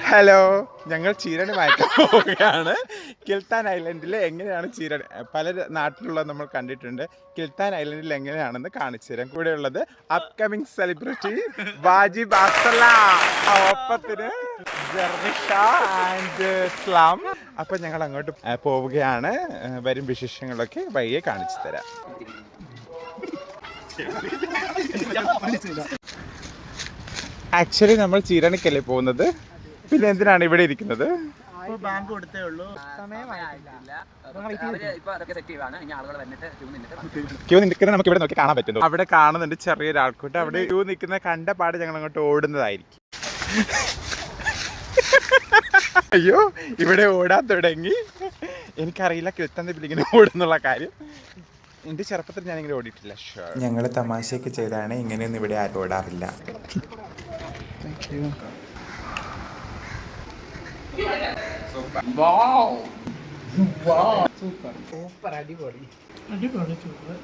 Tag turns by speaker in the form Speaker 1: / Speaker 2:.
Speaker 1: Hello ഞങ്ങൾ ചീരണി വായിക്കാൻ പോവുകയാണ്. കിൽത്താൻ ഐലൻഡിൽ എങ്ങനെയാണ് ചീരണി പല നാട്ടിലുള്ള നമ്മൾ കണ്ടിട്ടുണ്ട്. കിൽത്താൻ ഐലൻഡിൽ എങ്ങനെയാണെന്ന് കാണിച്ചു തരാം കൂടെ ഉള്ളത് അപ്കമിങ് സെലിബ്രിറ്റി വാജിബ് അസലാം ഒപ്പത്തിന് ആൻഡ് സ്ലാം. അപ്പൊ ഞങ്ങൾ അങ്ങോട്ട് പോവുകയാണ്. വരും വിശേഷങ്ങളൊക്കെ വഴിയെ കാണിച്ചു തരാം. ആക്ച്വലി നമ്മൾ ചീരണിക്കല്ലേ പോകുന്നത്? പിന്നെ എന്തിനാണ് ഇവിടെ ഇരിക്കുന്നത്?
Speaker 2: ബാങ്ക് കൊടുത്തേ ഉള്ളൂ.
Speaker 3: അവർ ഇപ്പൊ അതൊക്കെ സെറ്റ് ചെയ്യുവാണ്. ഇനി ആളുകൾ വന്നിട്ട് ക്യൂ നിന്നിട്ട്
Speaker 1: ക്യൂ നിൽക്കുന്നത് നമുക്ക് ഇവിടെ നോക്കി കാണാൻ പറ്റുന്നു. അവിടെ കാണുന്നുണ്ട് ചെറിയൊരു ആൾക്കൂട്ട് അവിടെ ക്യൂ നിൽക്കുന്ന കണ്ട പാട് ഞങ്ങൾ അങ്ങോട്ട് ഓടുന്നതായിരിക്കും. അയ്യോ ഇവിടെ ഓടാൻ തുടങ്ങി. എനിക്കറിയില്ല കിട്ടുന്നതിൽ ഇങ്ങനെ ഓടുന്നുള്ള കാര്യം. എന്റെ ചെറുപ്പത്തിൽ ഞാൻ ഇങ്ങനെ ഓടിയിട്ടില്ല
Speaker 4: ഞങ്ങൾ തമാശയൊക്കെ ചെയ്താണ്. ഇങ്ങനെയൊന്നും ഇവിടെ ആരും ഓടാറില്ല. സൂപ്പർ സൂപ്പർ സൂപ്പർ അടിപൊളി. അടിപൊളി സൂപ്പർ